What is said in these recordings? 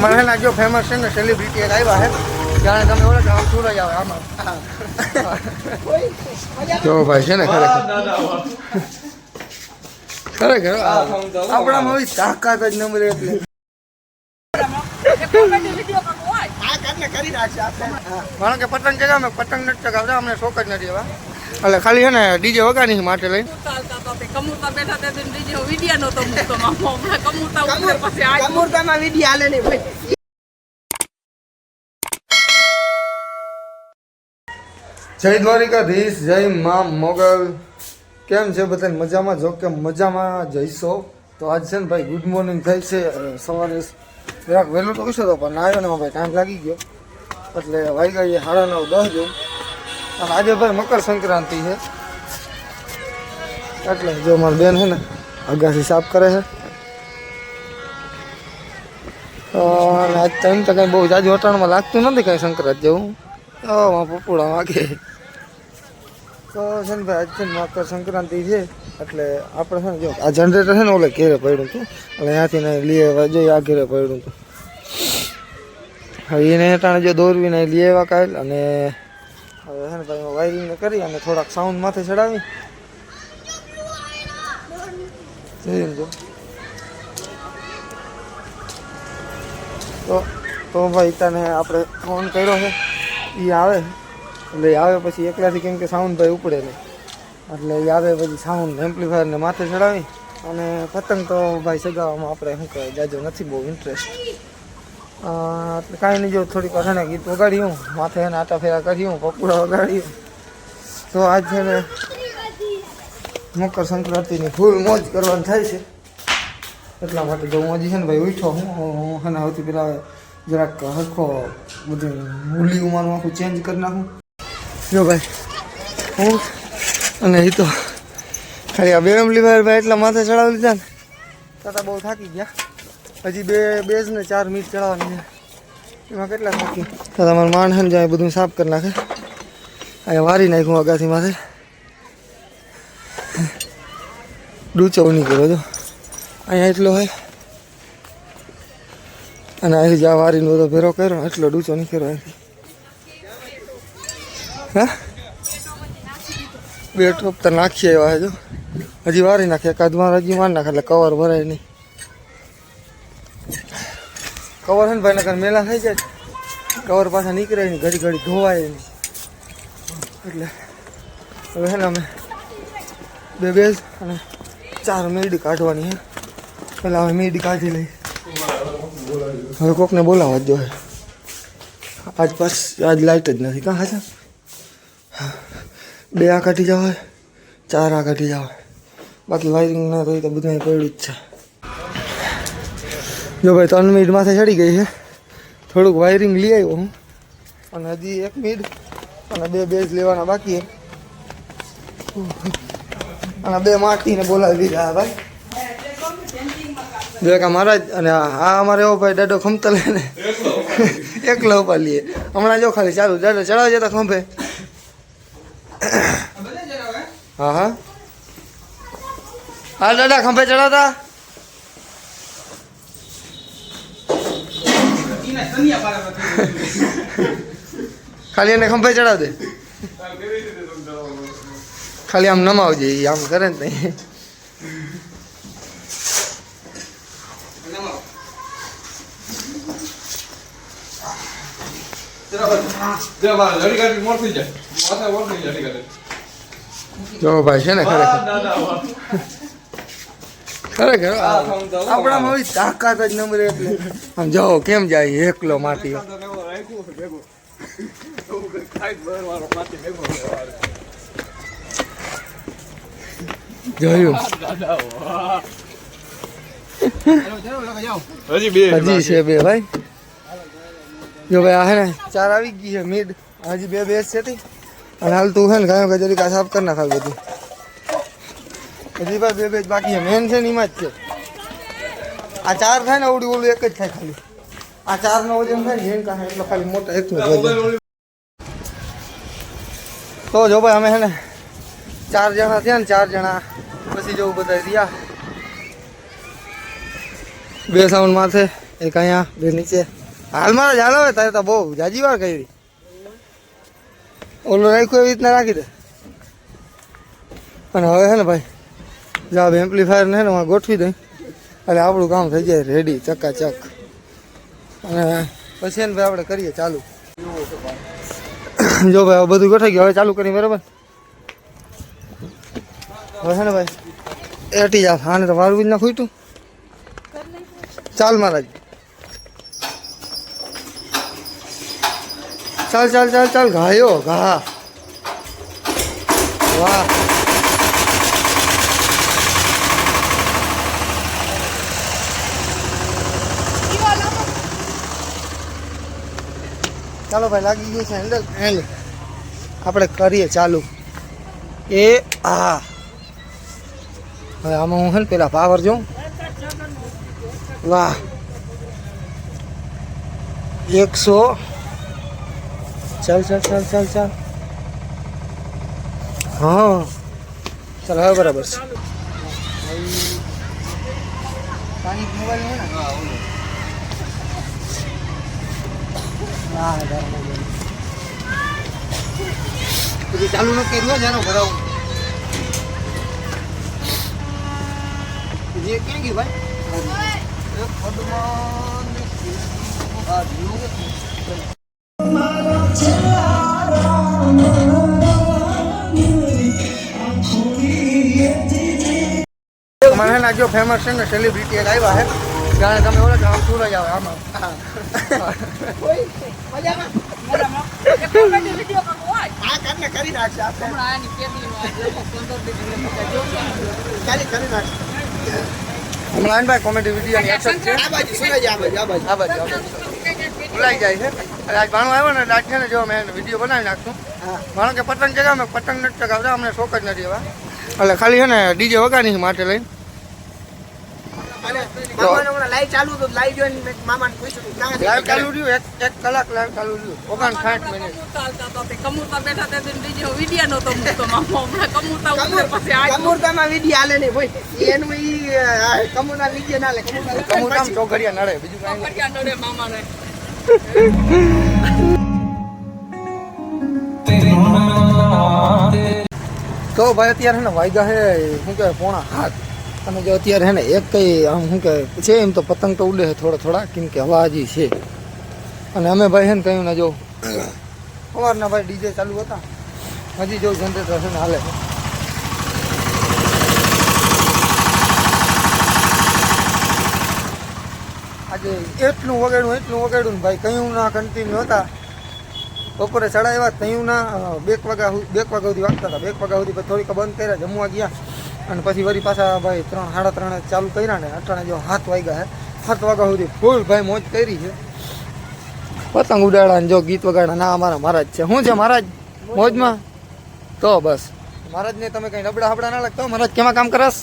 મને ના જો ફેમસ છે ને સેલિબ્રિટી એક આવ્યા છે જાણે તમે ઓળખ આમ સુરજ આવે, આમાં. જો ભાઈ છે ને ખરેખર. ખરેખર આપણામાં આવી તાકાત જ નંબર એટલે. કારણ કે પતંગ ચગાવે, પતંગ નથી ચગાવતા, અમને શોખ જ નથી એવા. એટલે ખાલી છે ને ડીજે વગાડી માટે લઈ કમુરતા બેઠા તે દિન વિડિયા નતો મૂકતો મામો. હમણાં કમુરતા ઉપર પછી આજ કમુરતામાં વિધિ હાલે નહીં ભાઈ. જય દ્વારિકાધીશ જય મા મોગલ. કેમ છે બધા મજામાં? જો કે મજામાં જઈશો. તો આજ છે ને ભાઈ ગુડ મોર્નિંગ થઈ છે. સવારે જરાક વહેલો તો કશો તો પણ આવ્યો ને ભાઈ ટાઈમ લાગી ગયો. એટલે વાઈ એ સાડા નવ દસ જેવું. અને આજે ભાઈ મકર સંક્રાંતિ છે. એટલે જો મારી બેન છે ને અગાસી સાફ કરે છે. અને આજ ટાઈમ તો કંઈ બહુ જાજુ વટાણમાં લાગતું નથી કાંઈ સંક્રાંત જેવું. તો પપુડા વાગે. તો છે ને ભાઈ, આજ મકર સંક્રાંતિ છે. એટલે આપણે છે ને જો, આ જનરેટર છે ને ઓલે ઘેરે પડ્યું હતું. એટલે ત્યાંથી ને લઈ આવ્યા જોઈએ આ ઘેરે પડ્યું હતું. હવે એને અટાણે જો દોરવીને લઈ આવ્યા કાલ અને હવે છે ને ભાઈ વાયરિંગ કરી અને થોડાક સાઉન્ડ માથે ચડાવી. જોઈએ ને તો તો ભાઈ તને આપણે ફોન કર્યો છે. એ આવે. એટલે આવે પછી એકલાથી કેમ કે સાઉન્ડ ભાઈ ઉપડે નહીં. એટલે એ આવે પછી સાઉન્ડ એમ્પ્લીફાયરને માથે ચડાવી. અને પતંગ તો ભાઈ સગાવવામાં આપણે શું કહેવાય, જાજો નથી બહુ ઇન્ટરેસ્ટ કાંઈ નહીં, જો થોડીક ને ગીત વગાડ્યું, માથે એને આટા ફેરા કર્યું, પકોડા વગાડ્યું. તો આજ છે ને મકર સંક્રાંતિની ફૂલ મોજ કરવાની થાય છે. એટલા માટે જો હું હજી છે ને ભાઈ ઉઠો હું હું છે ને સૌથી પહેલાં જરાક હરખો બધું મૂલી ઉમારું આખું ચેન્જ કરી નાખું. જો ભાઈ, હું અને એ તો ખાલી આ બેરમલી ભાઈ એટલા માથે ચડાવી લીધા ને. તાતા બહુ થાકી ગયા. હજી બે બેઝ ને ચાર મીટ ચડાવવાની છે. એમાં કેટલા તો તમારું માણ છે જાય બધું સાફ કરી નાખે. અહીંયા વારી નાખ્યું અગાથી માથે ડૂચો નીકળ્યો જો. અહીંયા એટલો હોય. અને અહીંથી જ્યાં વારીનો બધો ભેરો કર્યો, એટલો ડૂચો નીકળ્યો અહીંથી. હા? બે ટોપ તો નાખીએ એવા જો. હજી વારી નાખે, એકાદ વાર હજી માર નાખે, એટલે કવર ભરાય નહીં. કવર છે ને ભાઈ, નકર મેલા થઈ જાય. કવર પાછા નીકળે ને ઘડી ઘડી ધોવાય નહીં. એટલે હવે છે ને અમે બે બેઝ અને ચાર મેડી કાઢવાની હે. પેલા હવે મેડી કાઢી લઈ હવે કોકને બોલાવવા જ જોઈએ આજ પાસ, આજ લાઇટ જ નથી કાં હા બે આ કાઢી જાવ ચાર આ કાઢી જાવ બાકી વાયરિંગ ના થઈ તો બધું પડ્યું જ છે. જો ભાઈ ત્રણ મિનિટ માથે ચડી ગઈ છે. થોડુંક વાયરિંગ લઈ આવ્યો હું. અને હજી એક મિનિટ અને બે બેઝ લેવાના બાકી અને બે માટીને બોલાવી દીધા ભાઈ. જો કા મહારાજ અને આ અમારે એવો ભાઈ દાડો ખમતા લે ને. એકલો ઉપર લઈએ હમણાં જો ખાલી ચાલુ. દાડો ચડાવજે તો ખંભે. હા હા. હા દાદા ખંભે ચડાવતા? ખાલી એને ખંભે ચડાવ દે. ખાલી આમ નમાવજે આમ કરે ને તઈ. જો ભાઈ છે ને ખરેખર. ખરેખર આપણામાં આવી તાકાત જ નંબર એટલે. આમ જાઓ કેમ જાય એકલો માટી? જોયું? હજી છે બે ભાઈ. જો ભાઈ આ હે ને ચાર આવી ગઈ છે મીડ. હજી બે બેસ છે તી. અને હાલ તું હે ને ગાયો ગજરી કા સાફ કરી નાખાવ બધું. હજી બે બે બાકી મેન છે ને એમાં જ છે. આ ચાર થાય ને આવડી ઓલું એક જ થાય ખાલી. આ ચાર નો વજન થાય ને કાંઈ એટલે ખાલી મોટા એક તો જો ભાઈ અમે છે ને ચાર જણા થયા ને ચાર જણા પછી જો બધા રહ્યા. બે સાઉન્ડ માથે, એક અહીંયા, બે નીચે. હાલમાં જ હાલ તારે તો બહુ જાજી વાર કરી. ઓલું રાખ્યું એવી રીતના રાખી દે. અને હવે છે ને ભાઈ જાબ એમ્પ્લીફાયર ને એમાં ગોઠવી દઈ. એટલે આપણું કામ થઈ જાય રેડી ચકાચક. અને પછી ને ભાઈ આપણે કરીએ ચાલુ. જો ભાઈ, બધું ગોઠવી ગયું, હવે ચાલુ કરી બરાબર? હવે છે ને ભાઈ, એટી જા, આને તો વાળું જ ના ખૂટ્યું. ચાલ મહારાજ ચાલ ચાલ ચાલ ચાલ, ઘાયો, ઘા. વાહ. ચાલો ભાઈ, લાગી ગયું છે હેન્ડલ હેન્ડ આપણે કરીએ ચાલુ. એ આ હવે આમાં હું છે ને પેલા પાવર જોઉં. વાહ. એકસો. ચાલ ચાલ ચાલ ચાલ ચાલ. હા. ચાલ, હવે બરાબર છે. પછી ચાલુ ન કર્યું જાનો ભરાવું જે ક્યાં ગયું ભાઈ મને ના જો ફેમસ છે ને સેલિબ્રિટી એક આવ્યા છે જાણે તમે ઓળખ આમ સૂરજ આવે આમાં? કરી નાખશે હમણાં આનભાઈ કોમેડી વિડીયોની એક્શન છે. આ બાજુ સુરજ આ બાજુ. આ બાજુ આ બાજુ. ભૂલાઈ જાય છે. આજ ભાણો આવ્યો ને આજ છે ને જો મેં વીડિયો બનાવી નાખશું. હા. ભાણો કે પતંગ ચગાવે પતંગ નથી ચગાવતા અમને શોખ જ નથી એવા. એટલે ખાલી છે ને ડીજે વગાડી માટે લઈને અને મામાને હમણાં લાઈવ ચાલુ હતું લાઈવ જોઈને મેં મામાને પૂછ્યું ક્યાં લાઈવ ચાલુ રહ્યું એક એક કલાક લાઈવ ચાલુ રહ્યું ઓગણ મિનિટ કમૂરતા હાલતા હતા તે. કમૂરતા બેઠા તે દિન DJ નહોતો મૂકતો મામો. હમણાં કમૂરતા ઉતરે પછી આજ કમુરતામાં વિધિ હાલે નહીં ભાઈ. એનું ઈ કમુરના લીધે ના લે કમુરના ચોઘડિયા નડે બીજું કાંઈ નહીં. નડે મામાને. તો ભાઈ અત્યારે છે ને વાયગા હે શું કહેવાય પોણા હાથ અને જો અત્યારે હે ને એક કઈ, આમ શું કહે છે એમ તો પતંગ તો ઉડે છે થોડા થોડા, કેમ કે હવા હજી છે. અને અમે ભાઈ હે ને કહ્યું ને જો, સવારના ભાઈ ડીજે ચાલુ હતા. હજી જો જનરેટર છે ને હાલે આજે એટલું વગાડ્યું એટલું વગાડ્યું ને ભાઈ, કયું ના કન્ટિન્યુ હતા. બપોરે ચડાવ્યા તયું ના બેક વાગ્યા બેક વાગ્યા સુધી વાગતા હતા. બેક વાગ્યા સુધી થોડીક બંધ કર્યા, જમવા ગયા. અને પછી વળી પાછા ભાઈ ત્રણ સાડા ત્રણે ચાલુ કર્યા ને અટાણે જો હાથ વાગ્યા છે સાત વાગ્યા સુધી ફૂલ ભાઈ મોજ કરી છે. પતંગ ઉડાડા જો ગીત વગાડા ના અમારા મહારાજ છે. શું છે મહારાજ? મોજમાં? તો બસ. મહારાજને તમે કઈ નબળા હબડા ના લાગતો મહારાજ કેમાં કામ કરસ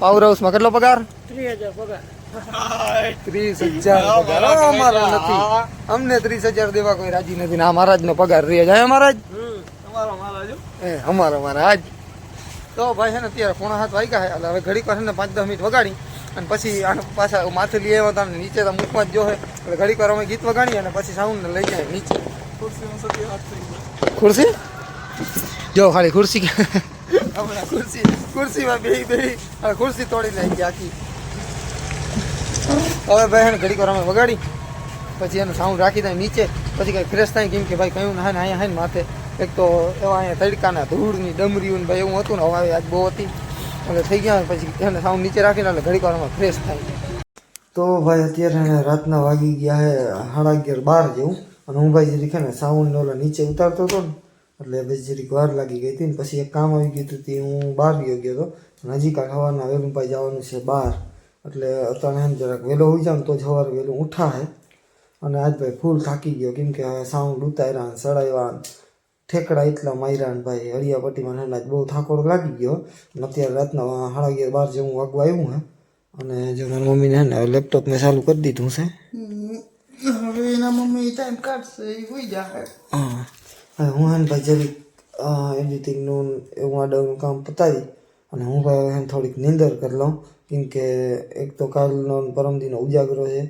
પાવર હાઉસમાં કેટલો પગાર? ત્રીસ હજાર પગાર. હો, અમારો નથી. અમને ત્રીસ હજાર દેવા કોઈ રાજી નથી. ના મહારાજ નો પગાર રહે જાય મહારાજ? એ અમારો મહારાજ તો ભાઈ છે ને અત્યારે પોણા હાથ વાગ્યા છે. એટલે હવે ઘડીક વાર છે ને પાંચ દસ મિનિટ વગાડી અને પછી આને પાછા માથે લઈ આવ્યા હતા નીચે તો મૂકવા જ જો છે. એટલે ઘડીક વાર અમે ગીત વગાડી અને પછી સાઉન્ડને લઈ જાય નીચે. ખુરશી? જો ખાલી ખુરશી હમણાં ખુરશી ખુરશીમાં બે બે ખુરશી તોડી નાખી આખી. હવે ભાઈ એને ઘડીક વાર અમે વગાડી પછી એનું સાઉન્ડ રાખી દઈએ નીચે. પછી કંઈ ફ્રેશ થાય કેમ કે ભાઈ કયું ના અહીંયા હાય ને માથે. એક તો એવા અહીંયા તડકાના ધૂળની ડમરીઓ ને ભાઈ એવું હતું ને, હવા આજ બહુ હતી. એટલે થઈ ગયા પછી એને સાઉન્ડ નીચે રાખીને એટલે ઘડીક વારમાં ફ્રેશ થાય. તો ભાઈ અત્યારે રાતના વાગી ગયા હે, સાડા અગિયાર બાર જેવું. અને હું ભાઈ જરીક ને સાઉન્ડ ઓલા નીચે ઉતારતો હતો ને, એટલે પછી જરીક વાર લાગી ગઈ હતી ને, પછી એક કામ આવી ગયું હતું હું બહાર ગયો ગયો હતો. નજીક કાંઈ સવારના વહેલું ભાઈ જવાનું છે બહાર. એટલે અત્યારે એમ જરાક વહેલો હોઈ ને તો જ સવારે વહેલું હે અને આજ ભાઈ ફૂલ થાકી ગયો, કેમ કે સાઉન્ડ ઉતાર્યા સડાવ્યા ઠેકડા એટલા માર્યા ભાઈ હળિયાપટ્ટીમાં ને બહુ થાકોડો લાગી ગયો. અને અત્યારે રાતના સાડા અગિયાર બાર જેવું વાગવા આવ્યું હે અને જો મારી મમ્મીને ને લેપટોપ મેં ચાલુ કરી દીધું છે. હવે એના મમ્મી ટાઈમ કાઢશે એ હોઈ જાય હા. હું હે ભાઈ જરીક એડિટિંગનું એવું આડનું કામ પતાવી અને હું ભાઈ થોડીક નીંદર કરી લઉં. કેમ કે એક તો કાલનો પરમદીનો ઉજાગરો છે.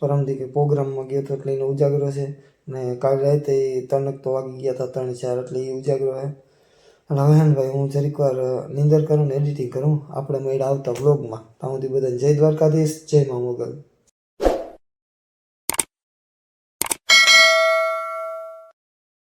પરમદી કે પ્રોગ્રામમાં ગયો હતો એટલે એનો ઉજાગરો છે. ને કાલ રાતે ત્રણેક તો વાગી ગયા હતા ત્રણ ચાર, એટલે એ ઉજાગરો હે. અને હવે ને ભાઈ હું જરીક વાર નિંદર કરું ને એડિટિંગ કરું. આપણે મેળ આવતા વ્લોગમાં ત્યાં સુધી બધાને જય દ્વારકાધીશ, જય મા મોગલ.